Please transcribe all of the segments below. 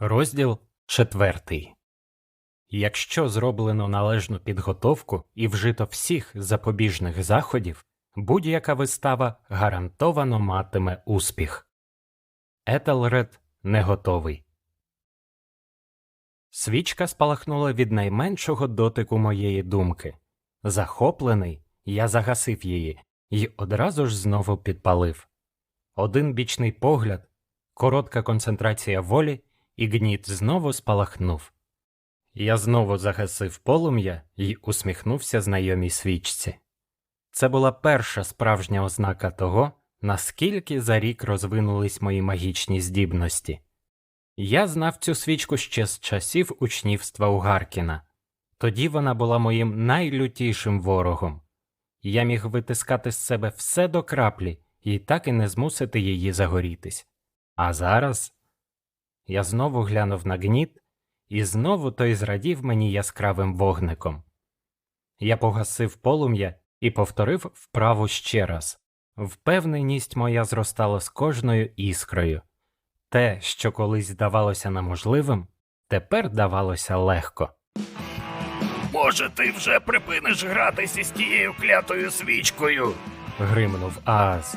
Розділ четвертий. Якщо зроблено належну підготовку і вжито всіх запобіжних заходів, будь-яка вистава гарантовано матиме успіх. Етелред не готовий. Свічка спалахнула від найменшого дотику моєї думки. Захоплений, я загасив її і одразу ж знову підпалив. Один бічний погляд, коротка концентрація волі, і гніт знову спалахнув. Я знову загасив полум'я і усміхнувся знайомій свічці. Це була перша справжня ознака того, наскільки за рік розвинулись мої магічні здібності. Я знав цю свічку ще з часів учнівства у Гаркіна. Тоді вона була моїм найлютішим ворогом. Я міг витискати з себе все до краплі і так і не змусити її загорітись. А зараз я знову глянув на гніт, і знову той зрадів мені яскравим вогником. Я погасив полум'я і повторив вправу ще раз. Впевненість моя зростала з кожною іскрою. Те, що колись здавалося неможливим, тепер давалося легко. Може, ти вже припиниш гратися з тією клятою свічкою? гримнув Ааз.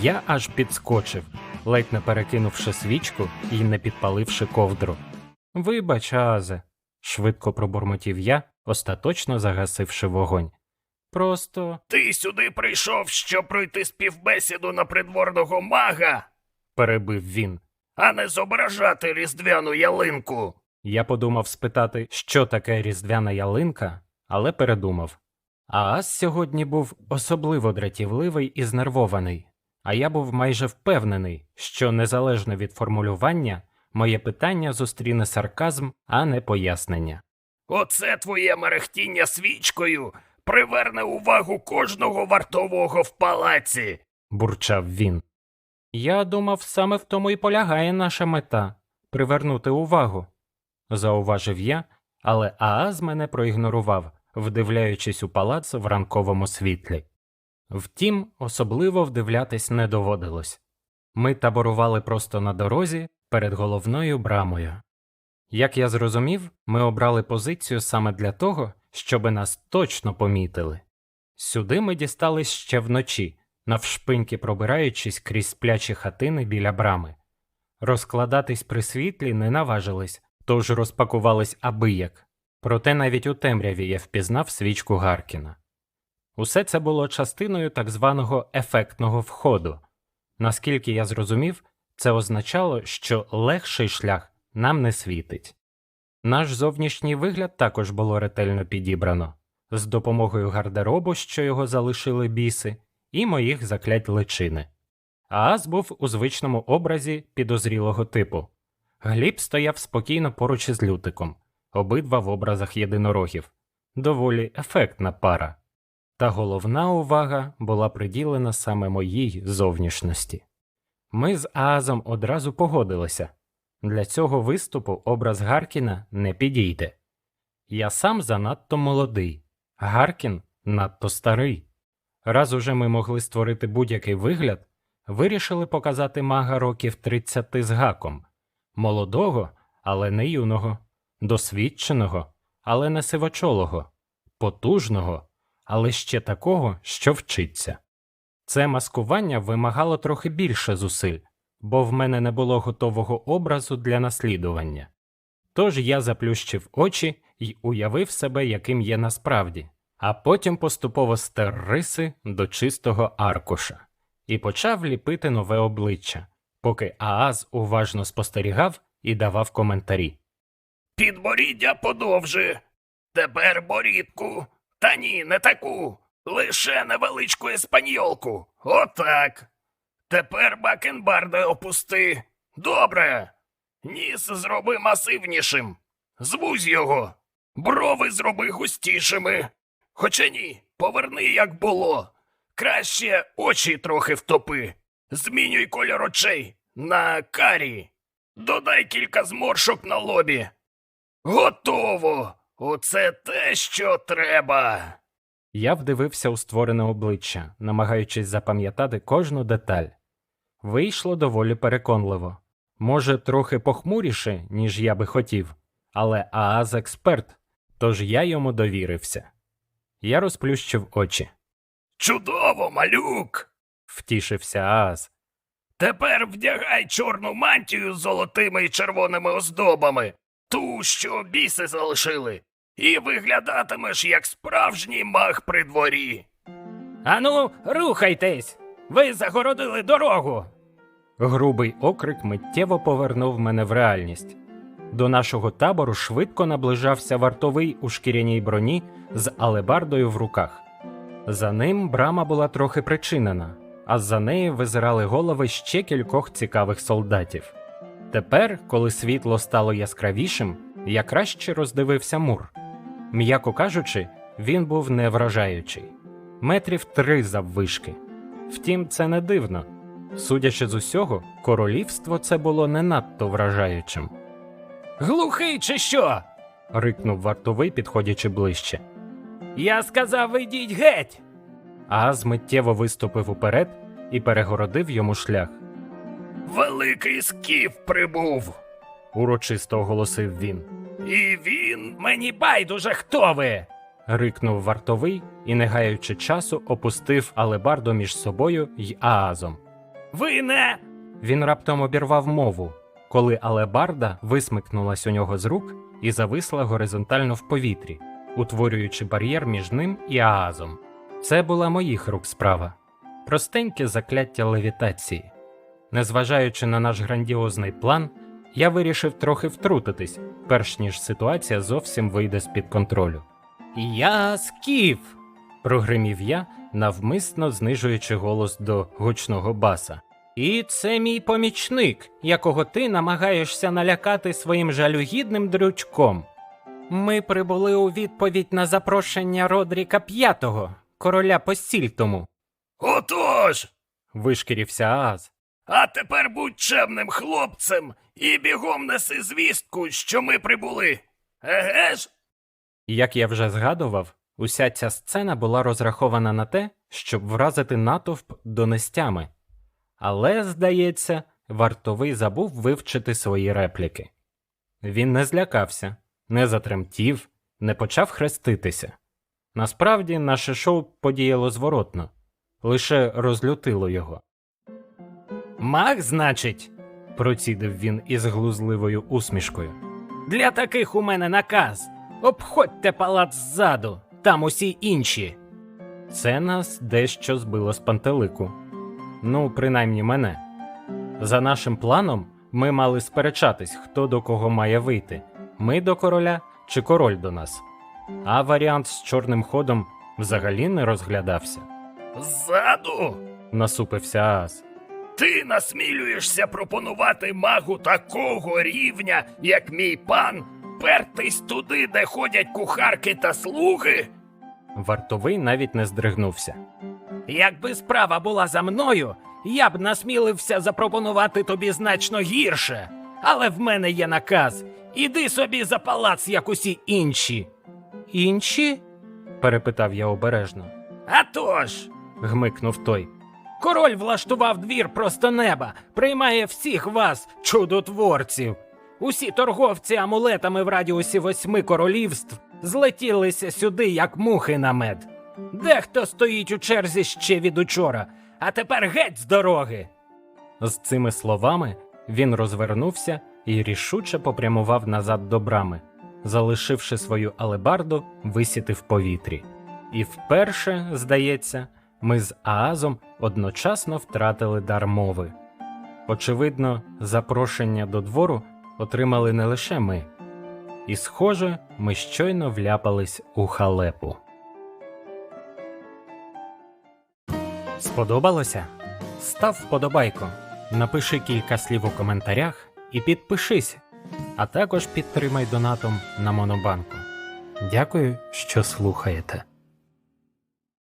Я аж підскочив, ледь не перекинувши свічку і не підпаливши ковдру. Вибач, Аазе, швидко пробурмотів я, остаточно загасивши вогонь. Просто. Ти сюди прийшов, щоб пройти співбесіду на придворного мага, перебив він. а не зображати різдвяну ялинку. Я подумав спитати, що таке різдвяна ялинка, але передумав. Ааз сьогодні був особливо дратівливий і знервований, а я був майже впевнений, що незалежно від формулювання, моє питання зустріне сарказм, а не пояснення. Оце твоє мерехтіння свічкою приверне увагу кожного вартового в палаці. бурчав він. Я думав, саме в тому і полягає наша мета привернути увагу, зауважив я, але Ааз мене проігнорував, вдивляючись у палац в ранковому світлі. Втім, особливо вдивлятись не доводилось. Ми таборували просто на дорозі перед головною брамою. Як я зрозумів, ми обрали позицію саме для того, щоби нас точно помітили. Сюди ми дістались ще вночі, навшпиньки пробираючись крізь сплячі хатини біля брами. Розкладатись при світлі не наважились, тож розпакувались абияк. Проте навіть у темряві я впізнав свічку Гаркіна. Усе це було частиною так званого ефектного входу. Наскільки я зрозумів, це означало, що легший шлях нам не світить. Наш зовнішній вигляд також було ретельно підібрано з допомогою гардеробу, що його залишили біси, і моїх заклять личини. Ааз був у звичному образі підозрілого типу. Гліб стояв спокійно поруч із лютиком, обидва в образах єдинорогів. Доволі ефектна пара. Та головна увага була приділена саме моїй зовнішності. Ми з Аазом одразу погодилися для цього виступу образ Гаркіна не підійде. Я сам занадто молодий, Гаркін надто старий. Раз уже ми могли створити будь-який вигляд, вирішили показати мага років 30 з гаком, молодого, але не юного, досвідченого, але не сивочолого, потужного, але ще такого, що вчиться. Це маскування вимагало трохи більше зусиль, бо в мене не було готового образу для наслідування. Тож я заплющив очі і уявив себе, яким є насправді, а потім поступово стер риси до чистого аркуша і почав ліпити нове обличчя, поки Ааз уважно спостерігав і давав коментарі. Підборіддя подовжи. Тепер борідку. Та ні, не таку. Лише невеличку еспаньолку. Отак. Тепер бакенбарди опусти. Добре. Ніс зроби масивнішим. Звузь його. Брови зроби густішими. Хоча ні, поверни, як було. Краще очі трохи втопи. Змінюй кольор очей на карі. Додай кілька зморшок на лобі. Готово! Оце те, що треба. Я вдивився у створене обличчя, намагаючись запам'ятати кожну деталь. Вийшло доволі переконливо. Може, трохи похмуріше, ніж я би хотів, але Ааз експерт, тож я йому довірився. Я розплющив очі. Чудово, малюк! Втішився Ааз. Тепер вдягай чорну мантію з золотими і червоними оздобами, ту, що біси залишили, і виглядатимеш як справжній маг при дворі. Ану, рухайтесь! Ви загородили дорогу. Грубий окрик миттєво повернув мене в реальність. До нашого табору швидко наближався вартовий у шкіряній броні з алебардою в руках. За ним брама була трохи причинена, а за нею визирали голови ще кількох цікавих солдатів. Тепер, коли світло стало яскравішим, я краще роздивився мур. М'яко кажучи, він був не вражаючий метрів три заввишки. Втім, це не дивно. Судячи з усього, королівство це було не надто вражаючим. Глухий чи що? рикнув вартовий, підходячи ближче. Я сказав, ідіть геть. Аз миттєво виступив уперед і перегородив йому шлях. Великий скіф прибув, Урочисто оголосив він. І він Мені байдуже, хто ви. рикнув вартовий і, не гаючи часу, опустив алебарду між собою й Аазом. ви не. Він раптом обірвав мову, коли алебарда висмикнулась у нього з рук і зависла горизонтально в повітрі, утворюючи бар'єр між ним і Аазом. Це була моїх рук справа. Простеньке закляття левітації. Незважаючи на наш грандіозний план, я вирішив трохи втрутитись, перш ніж ситуація зовсім вийде з-під контролю. Я скіф. прогримів я, навмисно знижуючи голос до гучного баса. І це мій помічник, якого ти намагаєшся налякати своїм жалюгідним дрючком. Ми прибули у відповідь на запрошення Родріка П'ятого, короля Постільтому, Отож. вишкірився Ааз. А тепер будь чемним хлопцем і бігом неси звістку, що ми прибули. Еге ж? Як я вже згадував, уся ця сцена була розрахована на те, щоб вразити натовп донестями. Але, здається, вартовий забув вивчити свої репліки. Він не злякався, не затремтів, не почав хреститися. Насправді, наше шоу подіяло зворотно, лише розлютило його. Маг, значить, процідив він із глузливою усмішкою. Для таких у мене наказ. Обходьте палац ззаду, там усі інші. Це нас дещо збило з пантелику. Ну, принаймні мене. За нашим планом, ми мали сперечатись, хто до кого має вийти: ми до короля чи король до нас. А варіант з чорним ходом взагалі не розглядався. Ззаду. Насупився Ааз. Ти насмілюєшся пропонувати магу такого рівня, як мій пан, пертись туди, де ходять кухарки та слуги? Вартовий навіть не здригнувся. Якби справа була за мною, я б насмілився запропонувати тобі значно гірше. Але в мене є наказ. Іди собі за палац, як усі інші. Інші? перепитав я обережно. А тож, гмикнув той. Король влаштував двір просто неба, приймає всіх вас, чудотворців. Усі торговці амулетами в радіусі восьми королівств злетілися сюди, як мухи на мед. Дехто стоїть у черзі ще від учора, а тепер геть з дороги. З цими словами він розвернувся і рішуче попрямував назад до брами, залишивши свою алебарду висіти в повітрі. І вперше, здається, ми з Аазом одночасно втратили дар мови. Очевидно, запрошення до двору отримали не лише ми, і, схоже, ми щойно вляпались у халепу. Сподобалося? Став вподобайку, напиши кілька слів у коментарях і підпишись, а також підтримай донатом на Монобанку. Дякую, що слухаєте.